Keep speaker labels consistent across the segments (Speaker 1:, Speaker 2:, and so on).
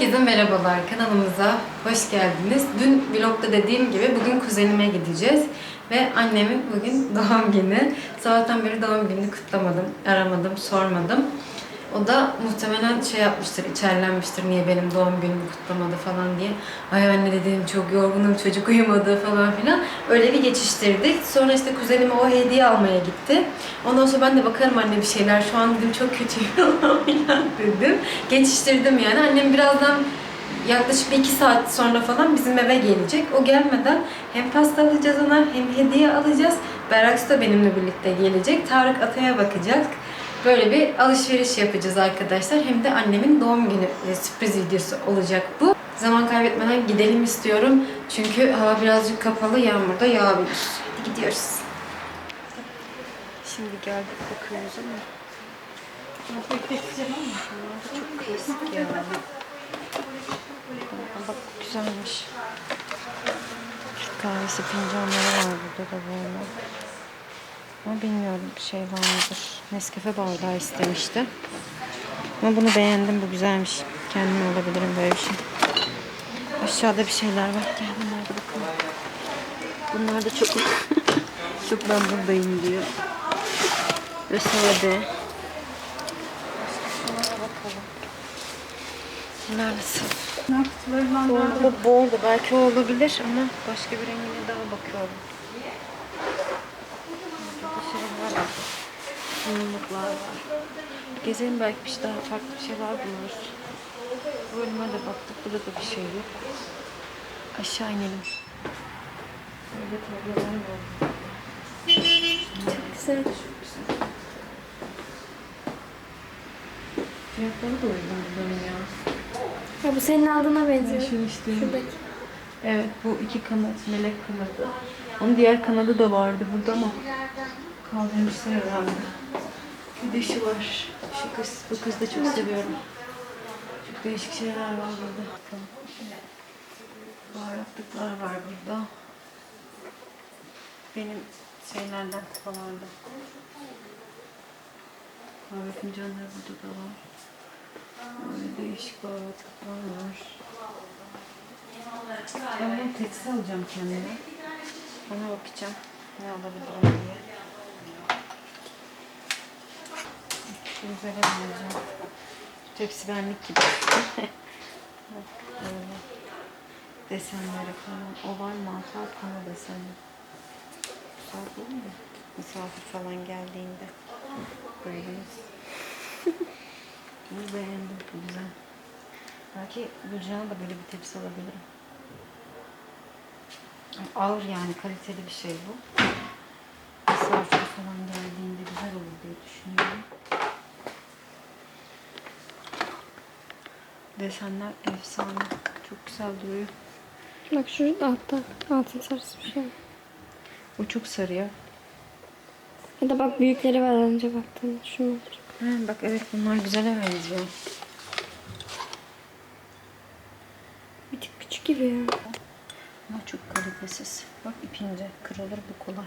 Speaker 1: Herkese merhabalar kanalımıza hoş geldiniz. Dün vlogda dediğim gibi bugün kuzenime gideceğiz. Ve annemin bugün doğum günü. Sabahtan beri doğum gününü kutlamadım, aramadım, sormadım. O da muhtemelen şey yapmıştır, içerlenmiştir niye benim doğum günümü kutlamadı falan diye. Ay anne dedim çok yorgunum, çocuk uyumadı falan filan. Öyle bir geçiştirdik. Sonra işte kuzenime o hediye almaya gitti. Ondan sonra ben de bakarım anne bir şeyler. Şu an dedim çok kötüyüm falan dedim. Geçiştirdim yani. Annem birazdan yaklaşık bir iki saat sonra falan bizim eve gelecek. O gelmeden hem pasta alacağız ona hem hediye alacağız. Beraks da benimle birlikte gelecek. Tarık Atay'a bakacak. Böyle bir alışveriş yapacağız arkadaşlar. Hem de annemin doğum günü e, sürpriz videosu olacak bu. Zaman kaybetmeden gidelim istiyorum. Çünkü hava birazcık kapalı, yağmur da yağabilir. Hadi gidiyoruz. Şimdi geldik bakıyoruz ama. Çok klasik ya. Bak güzelmiş. Kahvesi fincanları var burada da böyle. Ama bilmiyorum bir şey var mıdır. Nescafe bardağı istemişti. Ama bunu beğendim. Bu güzelmiş. Kendim alabilirim böyle bir şey. Aşağıda bir şeyler var. Gel bunlara da bakalım. Bunlar da çok çok ben buradayım diyor. Ve sade. Şunlara bakalım. Bunlar nasıl? Bordo, bordo. Belki o olabilir ama başka bir rengine daha bakıyorum. Burada şeyler var. Sunumluklar var. Gezelim belki bir şey daha farklı bir şeyler buluruz. Bu bölüme de baktık. Burada da bir şey yok. Aşağı inelim. Böyle tablolar var.
Speaker 2: Çok güzel.
Speaker 1: Fiyatları da uygun buranın ya.
Speaker 2: Ya bu senin aldığına benziyor.
Speaker 1: Şu işte.
Speaker 2: Şuradaki.
Speaker 1: Evet bu iki kanat melek kanadı. Onun diğer kanadı da vardı burada ama kaldırmışlar herhalde. Bir de şu var. Şu kız, bu kız da çok seviyorum. Çok değişik şeyler var burada. Bakalım. Baharatlıklar var burada. Benim şeylerden kupalarda. Kahve fincanları burada da var. Böyle değişik baharatlıklar var. Ben bunu tekstil alacağım kendime. Ona bakacağım. Ne alabilirim diye. Şu güzel alacağım. Tepsi benlik gibi. Böyle. Desenleri falan. Oval mantar konu deseni. Güzel değil mi? Misafir falan geldiğinde. Böyle. Bunu beğendim. Güzel. Belki Gülcan'a da böyle bir tepsi alabilirim. Ağır yani kaliteli bir şey bu. Misafir falan geldiğinde güzel olur diye düşünüyorum. Desenler efsane. Çok güzel duruyor.
Speaker 2: Bak şurada altta. Altın sarısı bir şey.
Speaker 1: Bu çok sarı ya.
Speaker 2: Ya da bak büyükleri var önce baktığında. Şunlar.
Speaker 1: Ha, bak evet bunlar güzele benziyor.
Speaker 2: Bir tık küçük gibi ya.
Speaker 1: Ama çok kalitesiz. Bak ipince kırılır bu kolay.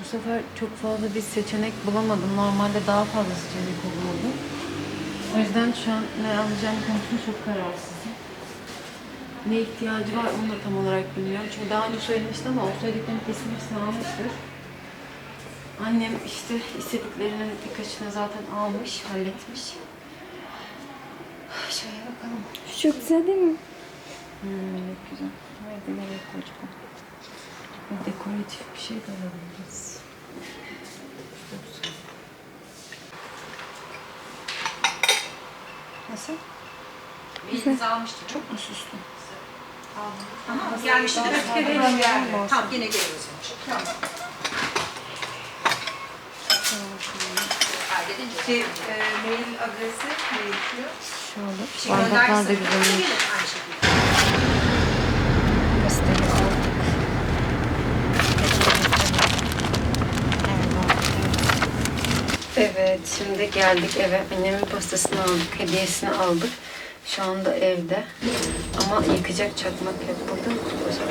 Speaker 1: Bu sefer çok fazla bir seçenek bulamadım. Normalde daha fazla seçenek olurdu. O yüzden şu an ne alacağım konusunda çok kararsızım. Ne ihtiyacı var onu da tam olarak bilmiyorum. Çünkü daha önce söylemiştim ama o söylediklerini kesin hepsini almıştır. Annem işte istediklerinin birkaçını zaten almış, halletmiş. Şöyle bakalım.
Speaker 2: Şu çok güzel değil mi?
Speaker 1: Hmm, evet güzel. Nerede nereye? Bir Dekoratif bir şey de alabiliriz. Nasıl?
Speaker 3: Elinize almıştım.
Speaker 1: Çok mu süslü?
Speaker 3: Tamam. Gelmişti de öteki benim geldi. Tamam yine geliyoruz. Tamam. Kaydedince.
Speaker 4: Şey, e, mail adresi değişiyor.
Speaker 1: Şöyle.
Speaker 3: Şey
Speaker 1: Bardaklar da
Speaker 3: gelir aynı şekilde.
Speaker 1: Gazeteyi aldık. Evet, şimdi geldik eve. Annemin pastasını aldık, hediyesini aldık. Şu anda evde. Ama yakacak çakmak yok burada. Yüzden-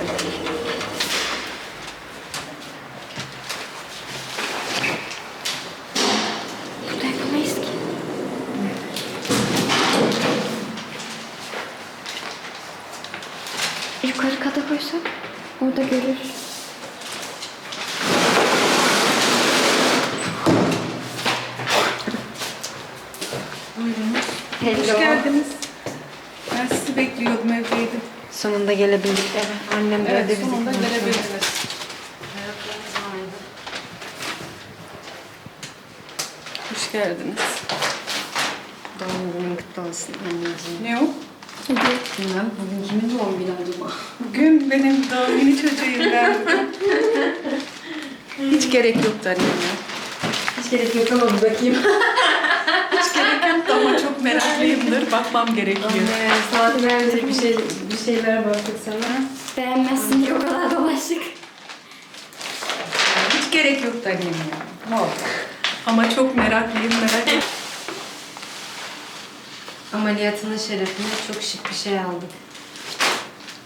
Speaker 2: Burada yapamayız ki. Yukarı kata koysak orada görür.
Speaker 4: Hoş geldiniz. Ben sizi bekliyordum evdeydim.
Speaker 1: Sonunda gelebildik eve. Annem de
Speaker 4: Evet,
Speaker 1: öyle bizi
Speaker 4: sonunda gelebildiniz. Hoş geldiniz.
Speaker 1: Doğum günün kutlu olsun anneciğim.
Speaker 4: Ne o?
Speaker 1: Bilmem bugün kimin doğum günü acaba?
Speaker 4: Bugün benim doğum günü çocuğuyum ben. Hiç gerek yoktu annem ya.
Speaker 1: Hiç gerek yok ama bir bakayım.
Speaker 4: Ama çok meraklıyımdır. Bakmam gerekiyor.
Speaker 1: Anne saatlerce bir şey bir şeyler baktık sana.
Speaker 2: Beğenmezsin diye o kadar dolaştık.
Speaker 4: Hiç gerek yoktu annem ya. Ne oldu? Ama çok meraklıyım merak
Speaker 1: Ameliyatının şerefine çok şık bir şey aldık.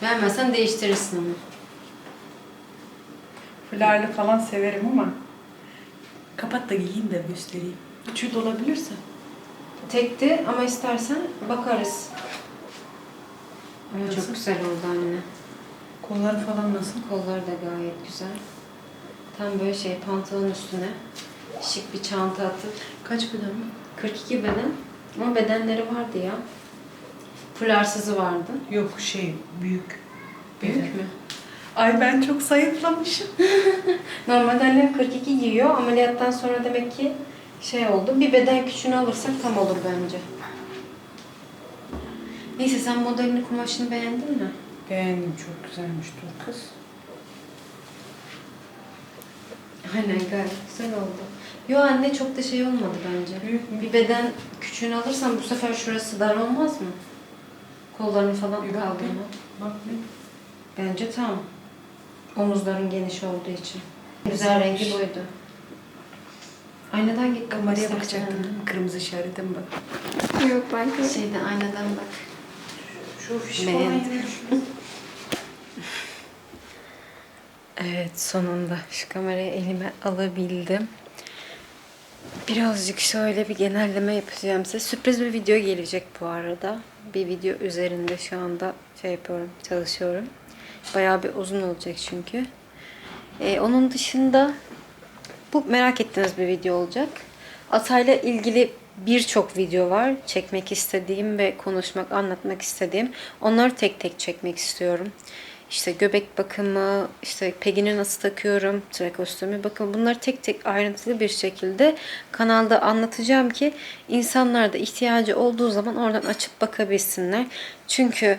Speaker 1: Beğenmezsen değiştirirsin onu.
Speaker 4: Fularlı falan severim ama kapat da giyeyim de göstereyim. Üçü de olabilirse.
Speaker 1: Tekti ama istersen bakarız. Ama
Speaker 4: Nasıl?
Speaker 1: çok güzel oldu anne.
Speaker 4: Kolları falan nasıl?
Speaker 1: Kolları da gayet güzel. Tam böyle şey pantolon üstüne şık bir çanta atıp
Speaker 4: Kaç beden mi?
Speaker 1: 42 beden ama bedenleri vardı ya. Fularsızı vardı.
Speaker 4: Yok şey büyük.
Speaker 1: Büyük
Speaker 4: Beden.
Speaker 1: mü?
Speaker 4: Ay ben çok zayıflamışım.
Speaker 1: Normalde annem 42 giyiyor. Ameliyattan sonra demek ki şey oldu. Bir beden küçüğünü alırsak tam olur bence. Neyse sen modelini kumaşını beğendin mi?
Speaker 4: Beğendim çok güzelmiş dur kız.
Speaker 1: Aynen gayet güzel oldu. Yo anne çok da şey olmadı bence.
Speaker 4: Mü?
Speaker 1: Bir beden küçüğünü alırsan bu sefer şurası dar olmaz mı? Kollarını falan
Speaker 4: bak
Speaker 1: kaldırma.
Speaker 4: Bak ne?
Speaker 1: Bence tam. Omuzların geniş olduğu için. Güzel rengi buydu. Aynadan git
Speaker 4: Kameraya
Speaker 1: istersen.
Speaker 4: bakacaktım? Kırmızı işarete mi bak?
Speaker 2: Yok ben kız.
Speaker 1: Şeyde aynadan bak.
Speaker 4: Şu fiş
Speaker 1: Beğendim.
Speaker 4: yine.
Speaker 1: Evet sonunda şu kamerayı elime alabildim. Birazcık şöyle bir genelleme yapacağım size. Sürpriz bir video gelecek bu arada. Bir video üzerinde şu anda şey yapıyorum, çalışıyorum. Bayağı bir uzun olacak çünkü. Ee, onun dışında bu merak ettiğiniz bir video olacak. Atay'la ilgili birçok video var. Çekmek istediğim ve konuşmak, anlatmak istediğim. Onları tek tek çekmek istiyorum. İşte göbek bakımı, işte pegini nasıl takıyorum, trakostomi bakımı bunları tek tek ayrıntılı bir şekilde kanalda anlatacağım ki insanlar da ihtiyacı olduğu zaman oradan açıp bakabilsinler. Çünkü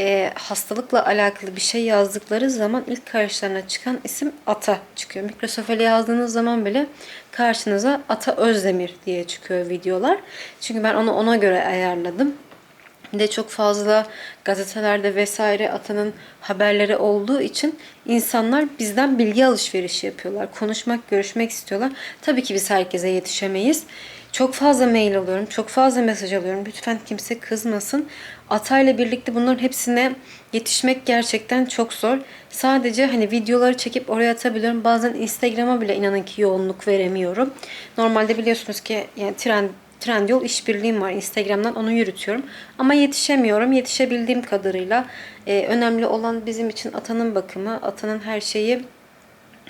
Speaker 1: e, hastalıkla alakalı bir şey yazdıkları zaman ilk karşılarına çıkan isim Ata çıkıyor. Mikrosofeli yazdığınız zaman bile karşınıza Ata Özdemir diye çıkıyor videolar. Çünkü ben onu ona göre ayarladım. Bir de çok fazla gazetelerde vesaire Ata'nın haberleri olduğu için insanlar bizden bilgi alışverişi yapıyorlar. Konuşmak, görüşmek istiyorlar. Tabii ki biz herkese yetişemeyiz. Çok fazla mail alıyorum, çok fazla mesaj alıyorum. Lütfen kimse kızmasın. Atayla birlikte bunların hepsine yetişmek gerçekten çok zor. Sadece hani videoları çekip oraya atabiliyorum. Bazen Instagram'a bile inanın ki yoğunluk veremiyorum. Normalde biliyorsunuz ki yani trend Trendyol işbirliğim var. Instagram'dan onu yürütüyorum. Ama yetişemiyorum. Yetişebildiğim kadarıyla e, önemli olan bizim için atanın bakımı, atanın her şeyi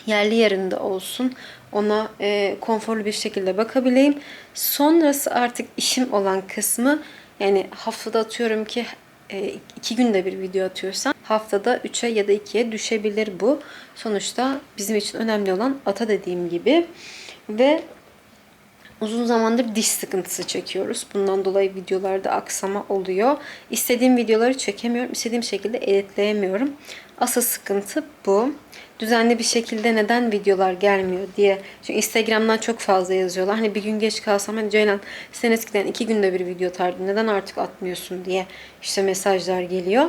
Speaker 1: yerli yerinde olsun. Ona e, konforlu bir şekilde bakabileyim. Sonrası artık işim olan kısmı yani haftada atıyorum ki e, iki günde bir video atıyorsam haftada 3'e ya da 2'ye düşebilir bu. Sonuçta bizim için önemli olan ata dediğim gibi. Ve Uzun zamandır diş sıkıntısı çekiyoruz. Bundan dolayı videolarda aksama oluyor. İstediğim videoları çekemiyorum. istediğim şekilde editleyemiyorum. Asıl sıkıntı bu. Düzenli bir şekilde neden videolar gelmiyor diye. Çünkü Instagram'dan çok fazla yazıyorlar. Hani bir gün geç kalsam hani Ceylan sen eskiden iki günde bir video atardın. Neden artık atmıyorsun diye işte mesajlar geliyor.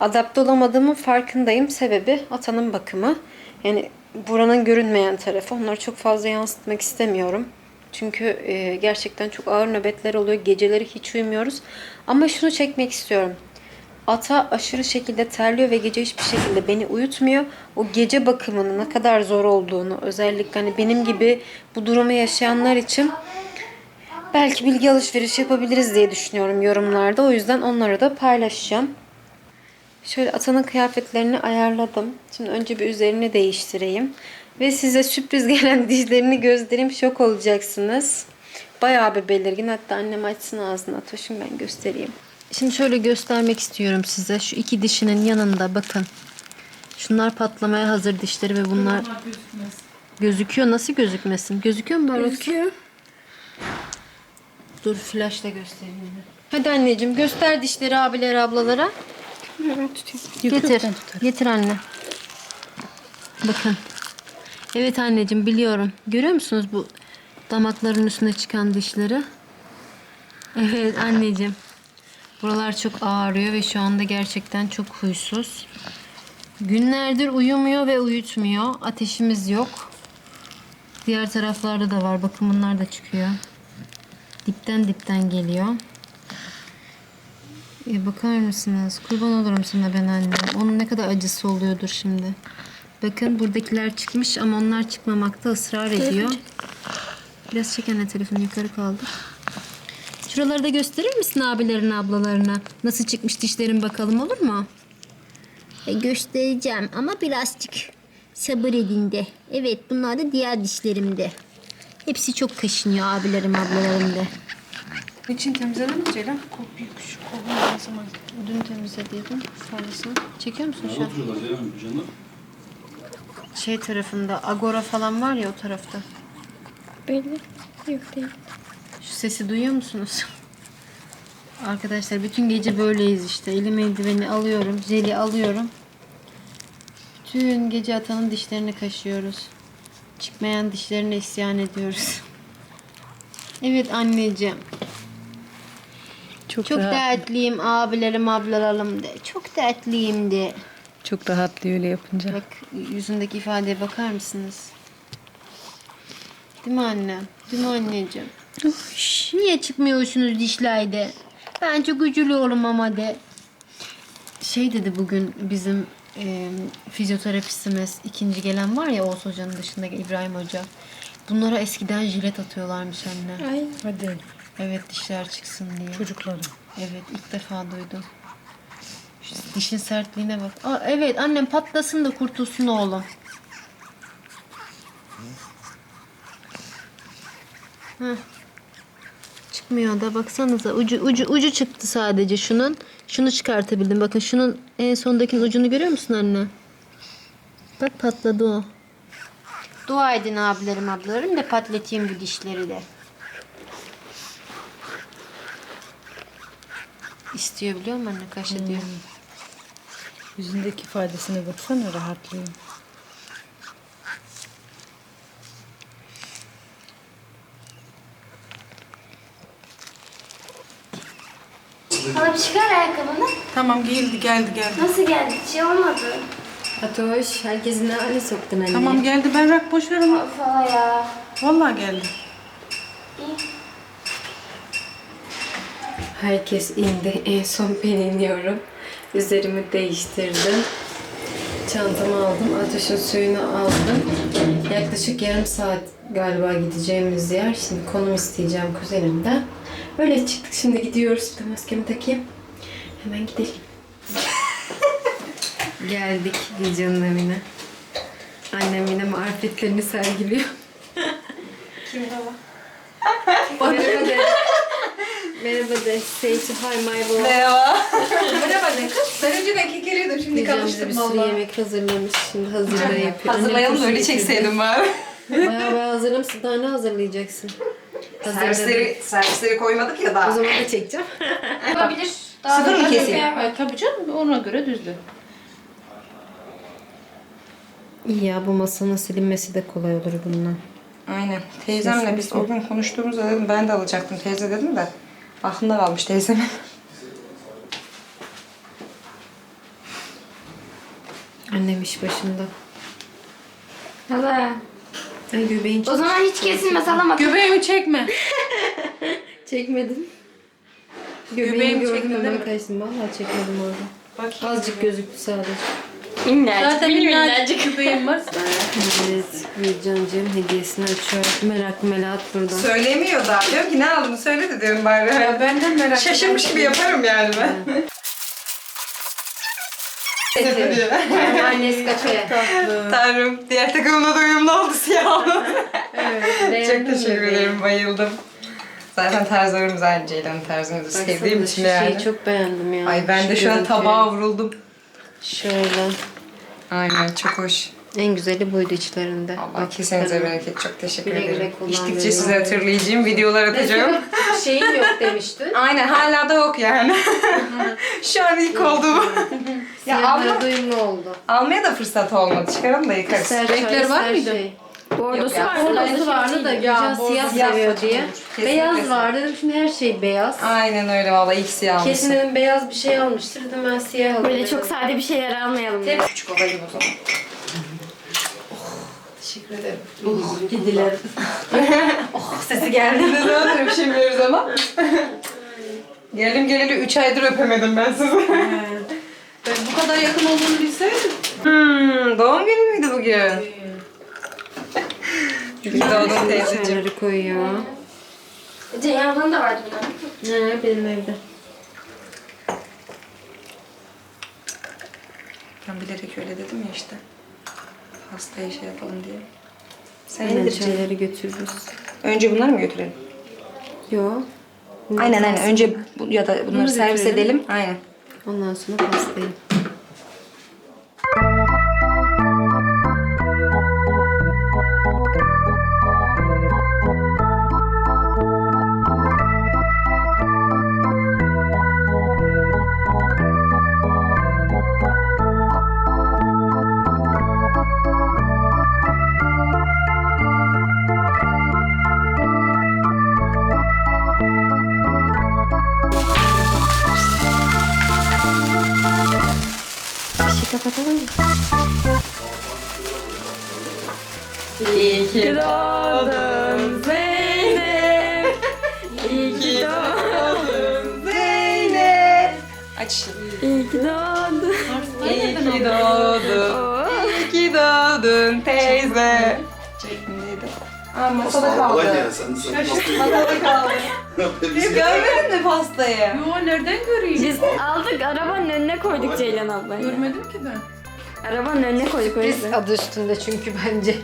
Speaker 1: Adapte olamadığımın farkındayım. Sebebi atanın bakımı. Yani buranın görünmeyen tarafı. Onları çok fazla yansıtmak istemiyorum. Çünkü e, gerçekten çok ağır nöbetler oluyor. Geceleri hiç uyumuyoruz. Ama şunu çekmek istiyorum. Ata aşırı şekilde terliyor ve gece hiçbir şekilde beni uyutmuyor. O gece bakımının ne kadar zor olduğunu özellikle hani benim gibi bu durumu yaşayanlar için belki bilgi alışverişi yapabiliriz diye düşünüyorum yorumlarda. O yüzden onları da paylaşacağım. Şöyle Atan'ın kıyafetlerini ayarladım. Şimdi önce bir üzerini değiştireyim. Ve size sürpriz gelen dişlerini göstereyim. Şok olacaksınız. Bayağı bir belirgin. Hatta annem açsın ağzını. Atoş'um ben göstereyim. Şimdi şöyle göstermek istiyorum size. Şu iki dişinin yanında bakın. Şunlar patlamaya hazır dişleri ve bunlar
Speaker 4: gözükmez.
Speaker 1: gözüküyor. Nasıl gözükmesin? Gözüküyor mu Barbaros?
Speaker 2: Gözüküyor.
Speaker 1: Dur flaşla göstereyim. yine. Hadi anneciğim göster dişleri abilere ablalara. Getir. Getir anne. Bakın. Evet anneciğim biliyorum. Görüyor musunuz bu damakların üstüne çıkan dişleri? Evet anneciğim. Buralar çok ağrıyor ve şu anda gerçekten çok huysuz. Günlerdir uyumuyor ve uyutmuyor. Ateşimiz yok. Diğer taraflarda da var. Bakın bunlar da çıkıyor. Dipten dipten geliyor. Ya bakar mısınız? Kurban olurum sana ben anne. Onun ne kadar acısı oluyordur şimdi. Bakın buradakiler çıkmış ama onlar çıkmamakta ısrar ediyor. Biraz çek anne telefonu yukarı kaldır. Şuraları da gösterir misin abilerine ablalarına? Nasıl çıkmış dişlerin bakalım olur mu?
Speaker 5: E, göstereceğim ama birazcık sabır edin de. Evet bunlar da diğer dişlerimde. Hepsi çok kaşınıyor abilerim ablalarım da.
Speaker 1: İçin temizledin mi Ceylan? Kopya şu kolunu ne zaman? Dün temizlediydim. Sonrasını. Çekiyor musun şu an?
Speaker 6: Oturuyorlar ya canım.
Speaker 1: Şey tarafında, Agora falan var ya o tarafta.
Speaker 2: Belli. Yok değil.
Speaker 1: Şu sesi duyuyor musunuz? Arkadaşlar bütün gece böyleyiz işte. Elim eldiveni alıyorum, jeli alıyorum. Bütün gece atanın dişlerini kaşıyoruz. Çıkmayan dişlerine isyan ediyoruz. Evet anneciğim.
Speaker 4: Çok,
Speaker 1: Çok
Speaker 4: daha,
Speaker 1: dertliyim abilerim ablalarım de. Çok dertliyim de.
Speaker 4: çok rahatlıyor öyle yapınca.
Speaker 1: Bak yüzündeki ifadeye bakar mısınız? Değil mi anne? Değil mi anneciğim? Şş, niye çıkmıyorsunuz dişlerde? Ben çok üzülüyorum ama de. Şey dedi bugün bizim e, fizyoterapistimiz ikinci gelen var ya Oğuz Hoca'nın dışında İbrahim Hoca. Bunlara eskiden jilet atıyorlarmış anne.
Speaker 2: Ay.
Speaker 4: Hadi
Speaker 1: Evet dişler çıksın diye.
Speaker 4: çocukları.
Speaker 1: Evet ilk defa duydum. Şu dişin sertliğine bak. Aa, evet annem patlasın da kurtulsun oğlum. Heh. Çıkmıyor da baksanıza ucu ucu ucu çıktı sadece şunun. Şunu çıkartabildim. Bakın şunun en sondakinin ucunu görüyor musun anne? Bak patladı o. Dua edin abilerim ablalarım da patlatayım bu dişleri de. İstiyor biliyor musun anne? Kaş ediyor.
Speaker 4: Yüzündeki ifadesine baksana rahatlıyor.
Speaker 2: Bana bir çıkar ayakkabını.
Speaker 4: Tamam geldi geldi geldi.
Speaker 2: Nasıl geldi? Bir şey olmadı.
Speaker 1: Atoş, herkesin ne hale soktun anne?
Speaker 4: Tamam geldi ben bırak boş ver onu.
Speaker 2: Of hala ya.
Speaker 4: Vallahi geldi.
Speaker 2: İyi.
Speaker 1: Herkes indi. En son ben iniyorum. Üzerimi değiştirdim. Çantamı aldım. Atoş'un suyunu aldım. Yaklaşık yarım saat galiba gideceğimiz yer. Şimdi konum isteyeceğim kuzenimden. Öyle çıktık. Şimdi gidiyoruz. Bir de maskemi takayım. Hemen gidelim. Geldik Gülcan'ın evine. Annem yine marifetlerini sergiliyor.
Speaker 2: Kim baba?
Speaker 1: Merhaba de. Merhaba de. Say to hi my boy.
Speaker 3: Merhaba de kız. Ben önceden kekeliyordum şimdi
Speaker 1: Gülcan bize
Speaker 3: kalmıştım
Speaker 1: bir sürü
Speaker 3: valla.
Speaker 1: yemek hazırlamış. Şimdi hazırlığı yapıyor.
Speaker 3: Hazırlayalım da
Speaker 1: Annem
Speaker 3: öyle
Speaker 1: kurşun
Speaker 3: çekseydim bari.
Speaker 1: getirdi. Bayağı bayağı hazırlamışsın. Daha ne hazırlayacaksın?
Speaker 3: Servisleri, servisleri koymadık ya
Speaker 1: O
Speaker 3: daha.
Speaker 1: zaman da çekeceğim.
Speaker 2: Olabilir.
Speaker 3: Sıfır mı
Speaker 2: da
Speaker 3: keseyim?
Speaker 4: Ay, tabii canım ona göre düzdü.
Speaker 1: İyi ya bu masanın silinmesi de kolay olur bununla.
Speaker 3: Aynen. Teyzemle biz o gün konuştuğumuzda dedim ben de alacaktım teyze dedim de. Aklımda kalmış teyzemin.
Speaker 1: Annem iş başında.
Speaker 2: Hala.
Speaker 1: Ay göbeğin
Speaker 2: O zaman hiç kesilmez alamadım.
Speaker 4: Göbeğimi çekme.
Speaker 1: Çekmedim. Göbeğimi
Speaker 3: Göbeğimi
Speaker 1: gördüm
Speaker 3: çekmedin
Speaker 1: hemen
Speaker 3: mi?
Speaker 1: kaçtım. Vallahi çekmedim orada.
Speaker 3: Bak.
Speaker 1: Azıcık gözüktü sadece.
Speaker 2: Minnacık.
Speaker 4: Zaten
Speaker 2: bir
Speaker 4: minnacık göbeğim var.
Speaker 1: Evet. Gülcan'cığım hediyesini açıyor. Merak melat burada.
Speaker 3: Söylemiyor daha. Diyorum ki ne aldın söyle de diyorum bari.
Speaker 4: Ya benden merak
Speaker 3: Şaşırmış gibi yaparım yani ben. Diyor.
Speaker 1: Normal Nescafe.
Speaker 3: Tanrım diğer takımına da uyumlu oldu siyah.
Speaker 1: Evet,
Speaker 3: Çok teşekkür ederim bayıldım. Zaten tarzlarımız aynı Ceylan'ın tarzını da sevdiğim için
Speaker 1: şu
Speaker 3: yani.
Speaker 1: şeyi çok beğendim ya.
Speaker 3: Ay ben de şu an tabağa vuruldum.
Speaker 1: Şöyle.
Speaker 3: Aynen çok hoş.
Speaker 1: En güzeli buydu içlerinde.
Speaker 3: Allah kesenize bereket. Çok teşekkür
Speaker 1: Güle güle
Speaker 3: ederim.
Speaker 1: kullan
Speaker 3: İçtikçe size hatırlayacağım videolar atacağım.
Speaker 1: Şeyim yok demiştin.
Speaker 3: Aynen hala da yok yani. Şu an ilk oldu bu. ya alma,
Speaker 1: doyumlu oldu.
Speaker 3: almaya da fırsat olmadı. Çıkaralım da yıkarız.
Speaker 1: İster
Speaker 4: Renkler var mıydı?
Speaker 1: Şey.
Speaker 2: Bordosu
Speaker 3: ya,
Speaker 2: var.
Speaker 1: Bordosu vardı da
Speaker 3: bordo,
Speaker 1: siyah
Speaker 3: siyah
Speaker 1: seviyor diye.
Speaker 3: Kesinlikle
Speaker 1: Beyaz var dedim şimdi her şey beyaz.
Speaker 3: Aynen öyle valla ilk siyah almışsın.
Speaker 1: Kesin dedim beyaz bir şey almıştır dedim ben siyah alayım.
Speaker 2: Böyle çok sade bir şeyler almayalım.
Speaker 1: Tek-
Speaker 3: Küçük olayım o zaman.
Speaker 1: Teşekkür ederim. Oh gidiler. oh sesi geldi.
Speaker 3: Neden öyle bir şey veriyoruz ama? Geldim geleli 3 aydır öpemedim ben sizi.
Speaker 4: Ben bu kadar yakın olduğunu bilseydim.
Speaker 3: Hmm, doğum günü müydü bugün? İyi doğdun teyzeciğim.
Speaker 1: Çayları koyuyor.
Speaker 2: Ceyhan ablanın da vardı bunlar.
Speaker 1: Ne benim evde.
Speaker 3: Ben bilerek öyle dedim ya işte. Hastaya şey yapalım diye. Sen canım?
Speaker 1: çayları götürürüz.
Speaker 3: Önce bunları mı götürelim?
Speaker 1: Yo.
Speaker 3: Aynen aynen. Önce bu, ya da bunları
Speaker 1: Bunu
Speaker 3: servis
Speaker 1: götürelim.
Speaker 3: edelim. Aynen.
Speaker 1: Ondan sonra pastayı. Kapatalım mı?
Speaker 3: İyi ki
Speaker 2: Doğdun Zeynep. İyi ki doğdun.
Speaker 3: Zeynep. Aç.
Speaker 2: İyi ki doğdun.
Speaker 3: İyi ki doğdun. İyi ki doğdun teyze. Neydi? Aa masada kaldı. Masada kaldı.
Speaker 6: Biz
Speaker 3: Görmedin mi pastayı?
Speaker 4: Yo nereden göreyim?
Speaker 2: Biz aldık arabanın önüne koyduk Ceylan ablayı.
Speaker 4: Görmedim ki ben.
Speaker 2: Arabanın önüne koyduk o
Speaker 1: Biz
Speaker 2: yüzden.
Speaker 1: adı üstünde çünkü bence.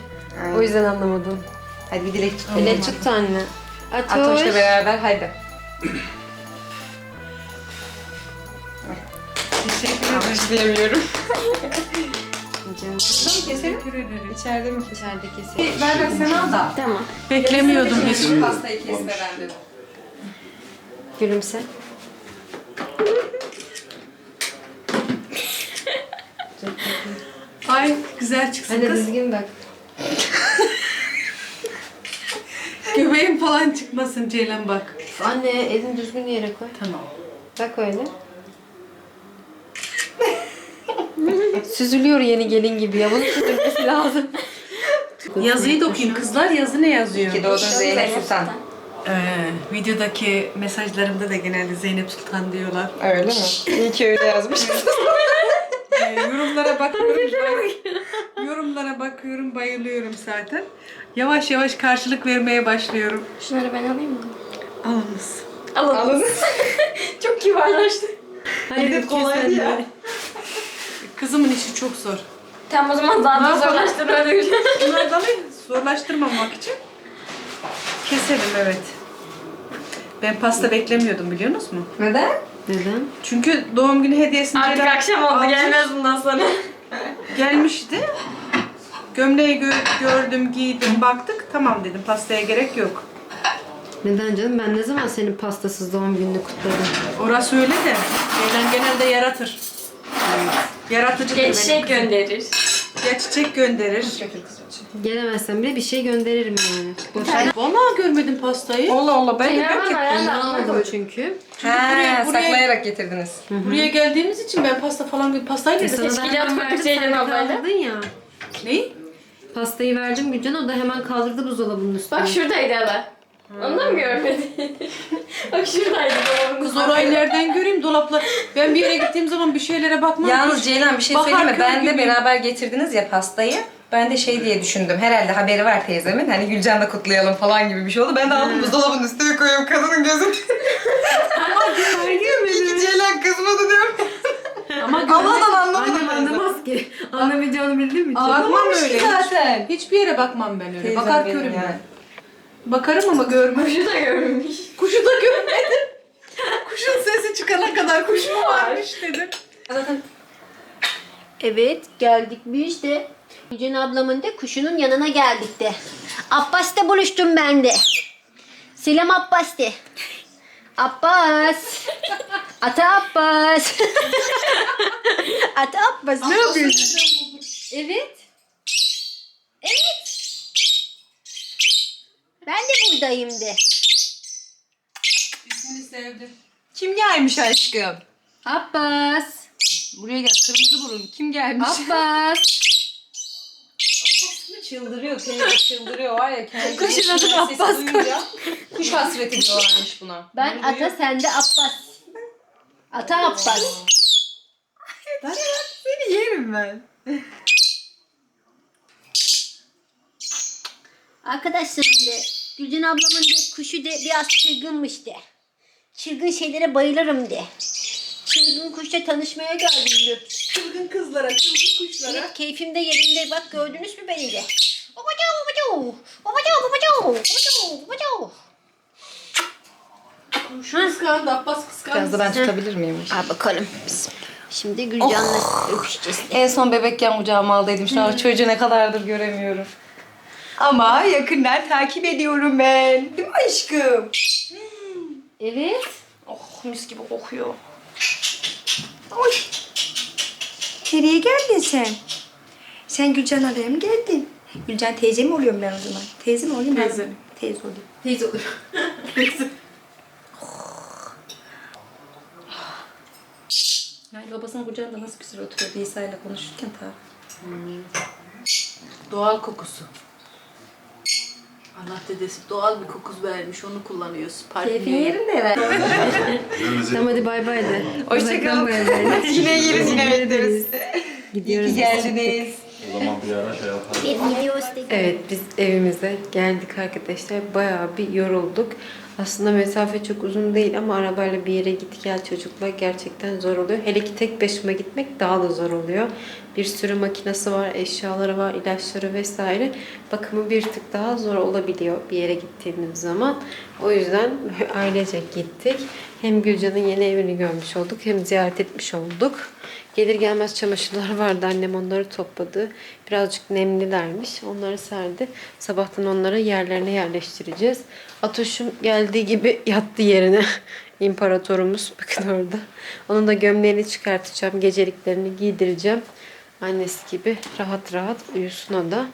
Speaker 1: O yüzden anlamadım.
Speaker 3: Hadi bir dilek tut.
Speaker 1: Ele tut anne. Atoş.
Speaker 3: Atoş'la beraber haydi.
Speaker 4: Teşekkür ederim.
Speaker 3: Başlayamıyorum.
Speaker 1: Canım.
Speaker 4: Teşekkür ederim.
Speaker 3: İçeride mi?
Speaker 1: İçeride kesin.
Speaker 3: Ver sen al da.
Speaker 2: Tamam.
Speaker 4: Beklemiyordum hiç.
Speaker 3: Pastayı kesmeden dedim.
Speaker 1: Gülümse.
Speaker 4: Ay güzel çıksın
Speaker 1: Hadi
Speaker 4: kız.
Speaker 1: düzgün bak.
Speaker 4: Göbeğim falan çıkmasın Ceylan bak.
Speaker 1: Anne elini düzgün yere koy.
Speaker 4: Tamam.
Speaker 1: Bak öyle. Süzülüyor yeni gelin gibi ya. Bunun süzülmesi lazım.
Speaker 4: Yazıyı da okuyayım. Kızlar yazı ne yazıyor?
Speaker 3: Ki doğdun Zeynep Sultan.
Speaker 4: Ee, videodaki mesajlarımda da genelde Zeynep Sultan diyorlar.
Speaker 3: Öyle mi? İyi ki öyle yazmış.
Speaker 4: Ee, yorumlara bakıyorum. bay- yorumlara bakıyorum, bayılıyorum zaten. Yavaş yavaş karşılık vermeye başlıyorum.
Speaker 2: Şunları ben alayım mı?
Speaker 4: Alınız.
Speaker 3: Alın.
Speaker 2: Çok kibarlaştı.
Speaker 1: Hayır
Speaker 3: kolaydı ya.
Speaker 4: Kızımın işi çok zor.
Speaker 2: Tamam o zaman daha da
Speaker 4: yapalım?
Speaker 2: zorlaştırmadık.
Speaker 4: Bunları da alayım, zorlaştırmamak için. Keselim evet. Ben pasta beklemiyordum biliyor musunuz?
Speaker 3: Neden?
Speaker 1: Neden?
Speaker 4: Çünkü doğum günü hediyesini
Speaker 2: Artık
Speaker 4: Ceylan
Speaker 2: akşam oldu
Speaker 4: almış,
Speaker 2: gelmez bundan sonra.
Speaker 4: Gelmişti. Gömleği gö- gördüm, giydim, baktık. Tamam dedim pastaya gerek yok.
Speaker 1: Neden canım? Ben ne zaman senin pastasız doğum gününü kutladım?
Speaker 4: Orası öyle de. Ceylan genelde yaratır. Yaratıcı
Speaker 2: Geçecek gönderir.
Speaker 4: Ya çiçek gönderir.
Speaker 1: Gelemezsem bile bir şey gönderirim yani. Boş
Speaker 4: Vallahi görmedim pastayı.
Speaker 3: Allah Allah ben de ki.
Speaker 2: ayağını
Speaker 1: almadım çünkü.
Speaker 3: Ha,
Speaker 4: buraya- buraya-
Speaker 3: saklayarak getirdiniz.
Speaker 4: Buraya geldiğimiz için ben pasta falan pastayla
Speaker 1: E sana
Speaker 2: Teşkilat
Speaker 1: hemen
Speaker 2: kurduk
Speaker 1: verdim, sen
Speaker 2: ablayla.
Speaker 1: kaldırdın ya.
Speaker 4: Neyi?
Speaker 1: Pastayı verdim Gülcan'a o da hemen kaldırdı buzdolabının üstüne.
Speaker 2: Bak şuradaydı hala. Da mı görmedin? Bak şuradaydı dolabın
Speaker 4: Kız orayı nereden göreyim dolaplar. Ben bir yere gittiğim zaman bir şeylere bakmam.
Speaker 3: Yalnız Ceylan bir şey
Speaker 4: Bakar
Speaker 3: söyleyeyim mi?
Speaker 4: kör
Speaker 3: Ben de beraber getirdiniz ya pastayı. Ben de şey diye düşündüm. Herhalde haberi var teyzemin. Hani Gülcan'la kutlayalım falan gibi bir şey oldu. Ben de aldım buzdolabının üstüne koyuyorum kadının gözüm. Ama diyorum ki Ceylan kızmadı diyorum.
Speaker 4: Ama
Speaker 3: Abladan anlamadım
Speaker 1: Annem
Speaker 3: ben
Speaker 1: ki. Anlamayacağını bildin mi?
Speaker 4: Bakmam öyle.
Speaker 3: zaten.
Speaker 4: Hiç, hiçbir yere bakmam ben öyle.
Speaker 3: Teyzem
Speaker 4: Bakar körüm ben. Bakarım ama görmem.
Speaker 2: Kuşu da görmemiş.
Speaker 4: Kuşu da görmedim. Kuşun sesi çıkana kadar kuş mu varmış dedim.
Speaker 3: Zaten
Speaker 5: Evet geldik biz de. Gülcan ablamın da kuşunun yanına geldik de. Abbas'ta buluştum ben de. Selam Abbas de. Abbas. Ata Abbas. Ata Abbas ne yapıyorsun? Evet. Evet. Ben de buradayım de.
Speaker 4: Seni sevdim.
Speaker 3: kim gelmiş aşkım?
Speaker 5: Abbas.
Speaker 3: Buraya gel kırmızı burun. Kim gelmiş?
Speaker 5: Abbas.
Speaker 3: çıldırıyor teyze çıldırıyor var ya kendi
Speaker 5: Kuşun adı
Speaker 3: sesi
Speaker 5: Abbas.
Speaker 3: Kuş hasreti diyorlarmış buna.
Speaker 5: Ben Ata sende Abbas. Ata Abbas.
Speaker 3: Seni yerim ben.
Speaker 5: Arkadaşlarım de Gülcan ablamın de kuşu de biraz çılgınmış de. Çılgın şeylere bayılırım de. Çılgın kuşla tanışmaya geldim de.
Speaker 4: Çılgın kızlara, çılgın kuşlara.
Speaker 5: Evet, keyfim de yerinde. Bak gördünüz mü beni de? Babacao, babacao, babacao, babacao, babacao, babacao.
Speaker 4: Kıskandı, Abbas kıskandı.
Speaker 3: Biraz da ben tutabilir miyim?
Speaker 5: Al bakalım. Şimdi Gülcan'la öpüşeceğiz.
Speaker 3: En son bebekken kucağıma aldıydım. Şu an çocuğu ne kadardır göremiyorum. Ama yakından takip ediyorum ben. Değil mi aşkım?
Speaker 5: Evet.
Speaker 3: Oh mis gibi kokuyor. Oy. Nereye geldin sen? Sen Gülcan araya mı geldin? Gülcan teyze mi oluyorum ben o zaman? Teyze mi olayım? ben?
Speaker 4: Teyze.
Speaker 3: Teyze olayım.
Speaker 1: Teyze olur.
Speaker 3: Yani babasının kucağında nasıl güzel oturuyor İsa ile konuşurken ta.
Speaker 4: Doğal kokusu. Allah dedesi doğal bir koku vermiş, onu kullanıyoruz.
Speaker 3: Keyfin
Speaker 4: Parfümü.
Speaker 3: yerinde herhalde.
Speaker 1: Tamam hadi bay bay de.
Speaker 3: Hoşçakalın.
Speaker 1: Bay bay.
Speaker 3: yine geliriz yine bekleriz.
Speaker 1: Gidiyoruz.
Speaker 3: İyi ki geldiniz.
Speaker 6: O zaman bir ara şey yapalım.
Speaker 5: Bir video.
Speaker 1: Evet biz evimize geldik arkadaşlar. Bayağı bir yorulduk. Aslında mesafe çok uzun değil ama arabayla bir yere git gel çocukla gerçekten zor oluyor. Hele ki tek başıma gitmek daha da zor oluyor. Bir sürü makinesi var, eşyaları var, ilaçları vesaire. Bakımı bir tık daha zor olabiliyor bir yere gittiğimiz zaman. O yüzden ailece gittik. Hem Gülcan'ın yeni evini görmüş olduk hem ziyaret etmiş olduk. Gelir gelmez çamaşırlar vardı. Annem onları topladı. Birazcık nemlilermiş. Onları serdi. Sabahtan onları yerlerine yerleştireceğiz. Atoş'um geldiği gibi yattı yerine. İmparatorumuz bakın orada. Onun da gömleğini çıkartacağım. Geceliklerini giydireceğim. Annesi gibi rahat rahat uyusun o da.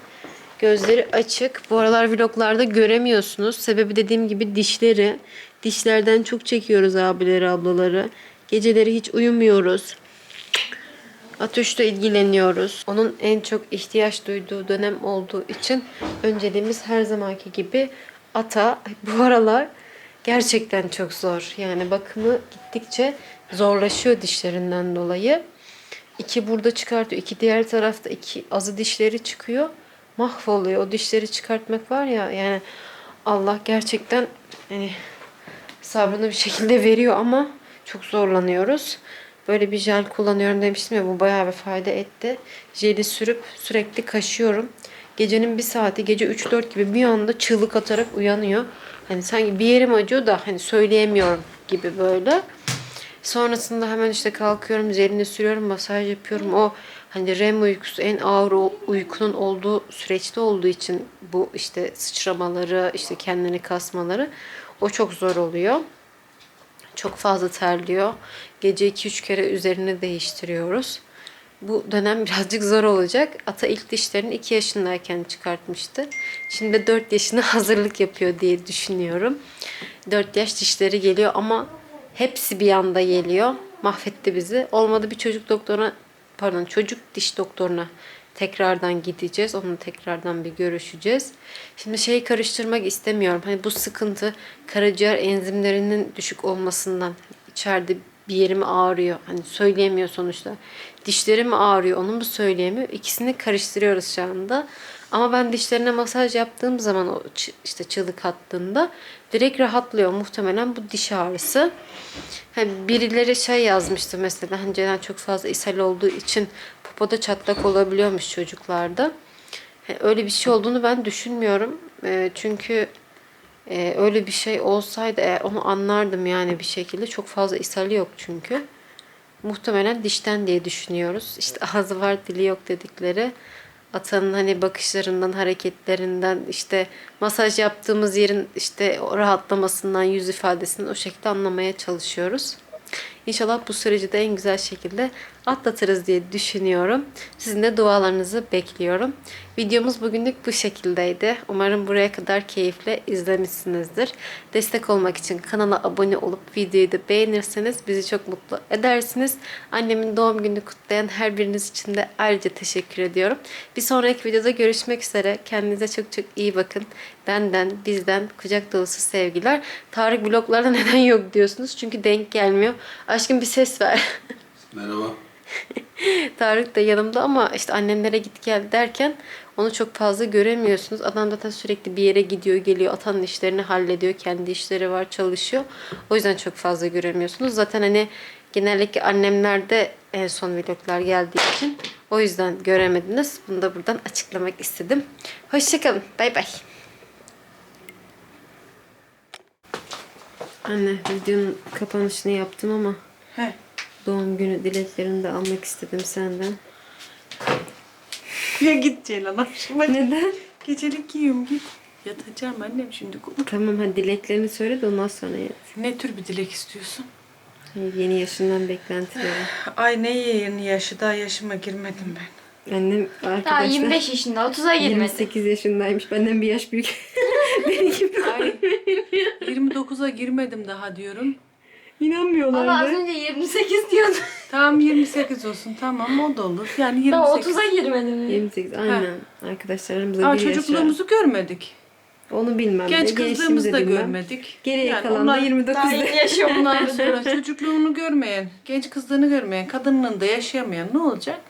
Speaker 1: Gözleri açık. Bu aralar vloglarda göremiyorsunuz. Sebebi dediğim gibi dişleri. Dişlerden çok çekiyoruz abileri, ablaları. Geceleri hiç uyumuyoruz. Atuş'la ilgileniyoruz. Onun en çok ihtiyaç duyduğu dönem olduğu için önceliğimiz her zamanki gibi ata. Bu aralar gerçekten çok zor. Yani bakımı gittikçe zorlaşıyor dişlerinden dolayı. İki burada çıkartıyor. iki diğer tarafta iki azı dişleri çıkıyor. Mahvoluyor. O dişleri çıkartmak var ya yani Allah gerçekten hani sabrını bir şekilde veriyor ama çok zorlanıyoruz. Böyle bir jel kullanıyorum demiştim ya bu bayağı bir fayda etti. Jeli sürüp sürekli kaşıyorum. Gecenin bir saati gece 3-4 gibi bir anda çığlık atarak uyanıyor. Hani sanki bir yerim acıyor da hani söyleyemiyorum gibi böyle. Sonrasında hemen işte kalkıyorum, jelini sürüyorum, masaj yapıyorum. O hani REM uykusu en ağır uykunun olduğu süreçte olduğu için bu işte sıçramaları, işte kendini kasmaları o çok zor oluyor. Çok fazla terliyor. Gece 2-3 kere üzerini değiştiriyoruz. Bu dönem birazcık zor olacak. Ata ilk dişlerini 2 yaşındayken çıkartmıştı. Şimdi 4 yaşına hazırlık yapıyor diye düşünüyorum. 4 yaş dişleri geliyor ama hepsi bir anda geliyor. Mahvetti bizi. Olmadı bir çocuk doktoruna pardon çocuk diş doktoruna tekrardan gideceğiz. Onunla tekrardan bir görüşeceğiz. Şimdi şeyi karıştırmak istemiyorum. Hani bu sıkıntı karaciğer enzimlerinin düşük olmasından içeride bir yerim ağrıyor. Hani söyleyemiyor sonuçta. Dişlerim ağrıyor. Onu mu söyleyemiyor? İkisini karıştırıyoruz şu anda. Ama ben dişlerine masaj yaptığım zaman o işte çığlık attığında direkt rahatlıyor. Muhtemelen bu diş ağrısı. Hani birileri şey yazmıştı mesela hani Ceren çok fazla ishal olduğu için popoda çatlak olabiliyormuş çocuklarda. E, Öyle bir şey olduğunu ben düşünmüyorum. E, çünkü e, öyle bir şey olsaydı onu anlardım yani bir şekilde. Çok fazla ishali yok çünkü. Muhtemelen dişten diye düşünüyoruz. İşte ağzı var dili yok dedikleri. Atanın hani bakışlarından, hareketlerinden, işte masaj yaptığımız yerin işte rahatlamasından, yüz ifadesinden o şekilde anlamaya çalışıyoruz. İnşallah bu süreci de en güzel şekilde atlatırız diye düşünüyorum. Sizin de dualarınızı bekliyorum. Videomuz bugünlük bu şekildeydi. Umarım buraya kadar keyifle izlemişsinizdir. Destek olmak için kanala abone olup videoyu da beğenirseniz bizi çok mutlu edersiniz. Annemin doğum gününü kutlayan her biriniz için de ayrıca teşekkür ediyorum. Bir sonraki videoda görüşmek üzere. Kendinize çok çok iyi bakın. Benden, bizden kucak dolusu sevgiler. Tarık bloklarda neden yok diyorsunuz. Çünkü denk gelmiyor. Aşkım bir ses ver.
Speaker 6: Merhaba.
Speaker 1: Tarık da yanımda ama işte annemlere git gel derken onu çok fazla göremiyorsunuz. Adam zaten sürekli bir yere gidiyor geliyor. Atanın işlerini hallediyor. Kendi işleri var çalışıyor. O yüzden çok fazla göremiyorsunuz. Zaten hani genellikle annemlerde en son vloglar geldiği için o yüzden göremediniz. Bunu da buradan açıklamak istedim. Hoşçakalın. Bay bay. Anne videonun kapanışını yaptım ama
Speaker 4: He.
Speaker 1: Doğum günü dileklerini de almak istedim senden.
Speaker 4: Ya git Ceylan akşama.
Speaker 1: Neden?
Speaker 4: Gecelik giyiyorum git. Yatacağım annem şimdi.
Speaker 1: Tamam hadi dileklerini söyle de ondan sonra yat.
Speaker 4: Ne tür bir dilek istiyorsun?
Speaker 1: Yeni yaşından beklentileri.
Speaker 4: Ay ne yeni yaşı daha yaşıma girmedim ben.
Speaker 1: Annem
Speaker 2: Daha
Speaker 1: arkadaşlar
Speaker 2: 25 yaşında 30'a girmedi.
Speaker 1: 28 yaşındaymış. Benden bir yaş büyük. Beni gibi.
Speaker 4: Ay 29'a girmedim daha diyorum.
Speaker 1: İnanmıyorlar
Speaker 2: Valla az önce 28 diyordu.
Speaker 4: Tamam 28 olsun tamam o da olur. Yani
Speaker 2: Daha
Speaker 4: 28.
Speaker 2: 30'a girmedim.
Speaker 1: 28 aynen. Arkadaşlarımızla
Speaker 4: Ama
Speaker 1: bir yaş var.
Speaker 4: çocukluğumuzu görmedik.
Speaker 1: Onu bilmem.
Speaker 4: Genç kızlığımızı da
Speaker 1: bilmem.
Speaker 4: görmedik.
Speaker 1: Geriye
Speaker 4: Yani
Speaker 1: kalan da
Speaker 4: onlar-
Speaker 1: 29
Speaker 2: Daha yeni yaşıyor bunlar.
Speaker 4: Ondan sonra çocukluğunu görmeyen, genç kızlığını görmeyen, kadının da yaşayamayan ne olacak?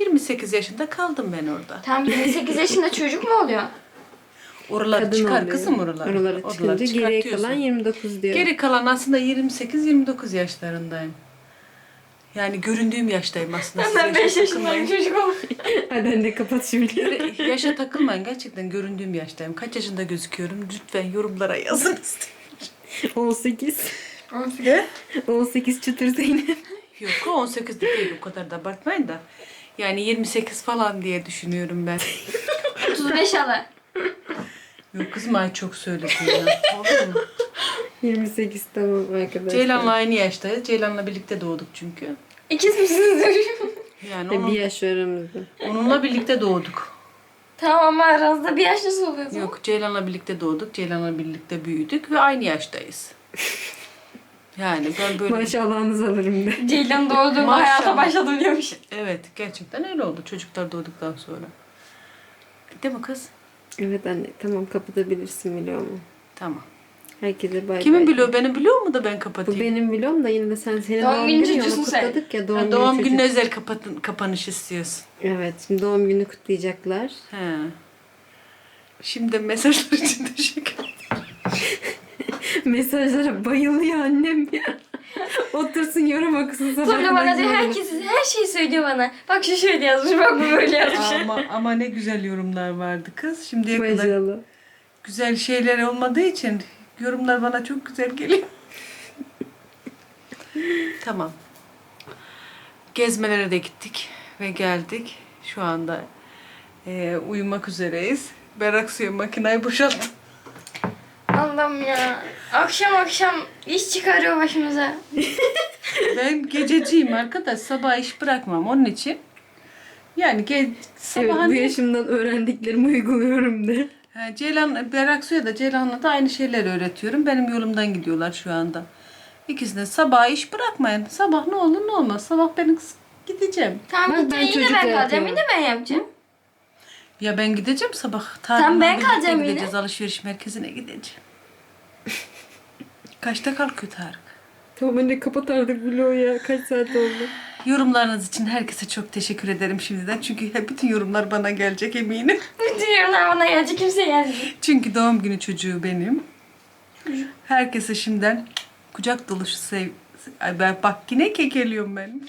Speaker 4: 28 yaşında kaldım ben orada.
Speaker 2: Tam 28 yaşında çocuk mu oluyor?
Speaker 4: Oraları
Speaker 1: Kadın
Speaker 4: çıkar
Speaker 1: oluyor.
Speaker 4: kızım oraları.
Speaker 1: Oraları çıkınca geriye kalan 29 diyor.
Speaker 4: Geri kalan aslında 28-29 yaşlarındayım. Yani göründüğüm yaştayım aslında. Siz
Speaker 2: Ben 5
Speaker 4: yaşa
Speaker 2: yaşındayım
Speaker 4: takılmayın.
Speaker 2: çocuk olmuş.
Speaker 1: Hadi anne kapat şimdi.
Speaker 4: Yaşa takılmayın gerçekten göründüğüm yaştayım. Kaç yaşında gözüküyorum? Lütfen yorumlara yazın.
Speaker 1: 18.
Speaker 4: Ne?
Speaker 1: 18 çıtır Zeynep.
Speaker 4: Yok o 18 de değil o kadar da abartmayın da. Yani 28 falan diye düşünüyorum ben.
Speaker 2: 35 ala.
Speaker 4: Yok kızım ay çok söyledin ya. Olur mu?
Speaker 1: 28 tamam arkadaşlar.
Speaker 4: Ceylan'la aynı yaştayız. Ceylan'la birlikte doğduk çünkü.
Speaker 2: İkiz misiniz?
Speaker 4: Yani
Speaker 1: E, bir
Speaker 4: onun,
Speaker 1: yaş var aramızda.
Speaker 4: onunla birlikte doğduk.
Speaker 2: tamam ama aranızda bir yaş nasıl oluyor?
Speaker 4: Yok Ceylan'la birlikte doğduk. Ceylan'la birlikte büyüdük ve aynı yaştayız. Yani ben böyle...
Speaker 1: Maşallahınızı alırım de.
Speaker 2: Ceylan doğduğunda
Speaker 4: Maşallah.
Speaker 2: hayata başladım diyormuş.
Speaker 4: Evet gerçekten öyle oldu çocuklar doğduktan sonra. Değil mi kız?
Speaker 1: Evet anne tamam kapatabilirsin vlogumu.
Speaker 4: Tamam.
Speaker 1: Herkese bay
Speaker 4: Kimin
Speaker 1: bay.
Speaker 4: biliyor? Benim biliyor mu da ben
Speaker 1: Bu
Speaker 4: kapatayım?
Speaker 1: benim vlogum da yine de sen senin
Speaker 2: Doğum
Speaker 1: doğum,
Speaker 2: günü
Speaker 1: günü ya, onu
Speaker 2: çocuğusun sen.
Speaker 1: kutladık ya doğum,
Speaker 4: Ha,
Speaker 1: günü
Speaker 4: doğum gününe özel kapatın, kapanış istiyorsun.
Speaker 1: Evet şimdi doğum günü kutlayacaklar.
Speaker 4: He. Şimdi mesajlar için teşekkür ederim.
Speaker 1: Mesajlara bayılıyor annem ya. Otursun yorum okusun.
Speaker 2: Sonra bana diyor herkes her şeyi söylüyor bana. Bak şu şöyle yazmış bak bu böyle yazmış.
Speaker 4: ama, ama ne güzel yorumlar vardı kız. Şimdiye kadar
Speaker 1: Maşallah.
Speaker 4: güzel şeyler olmadığı için yorumlar bana çok güzel geliyor. tamam. Gezmelere de gittik ve geldik. Şu anda eee, uyumak üzereyiz. Berrak suyu makineyi boşalttım.
Speaker 2: Allah'ım ya. Akşam akşam iş çıkarıyor başımıza.
Speaker 4: Ben gececiyim arkadaş. Sabah iş bırakmam onun için. Yani ge- sabah
Speaker 1: Evet bu yaşımdan öğrendiklerimi uyguluyorum de.
Speaker 4: Ha, Ceylan, Berrak Su'ya da Ceylan'la da aynı şeyleri öğretiyorum. Benim yolumdan gidiyorlar şu anda. İkisine sabah iş bırakmayın. Sabah ne olur ne olmaz. Sabah ben kız- gideceğim.
Speaker 2: Tamam
Speaker 1: Bak,
Speaker 2: gideceğim
Speaker 1: ben
Speaker 2: yine ben kalacağım
Speaker 1: yapıyorum.
Speaker 2: yine ben yapacağım.
Speaker 4: Ya ben gideceğim sabah.
Speaker 2: Tamam, ben
Speaker 4: birlikte
Speaker 2: kalacağım yine.
Speaker 4: gideceğiz. Alışveriş merkezine gideceğim. Kaçta kalkıyor Tarık?
Speaker 1: Tamam anne kapat artık vlogu ya. Kaç saat oldu?
Speaker 4: Yorumlarınız için herkese çok teşekkür ederim şimdiden. Çünkü hep bütün yorumlar bana gelecek eminim.
Speaker 2: Bütün yorumlar bana gelecek kimse gelmeyecek.
Speaker 4: Çünkü doğum günü çocuğu benim. Herkese şimdiden kucak dolusu sev... Ay ben bak yine kekeliyorum ben.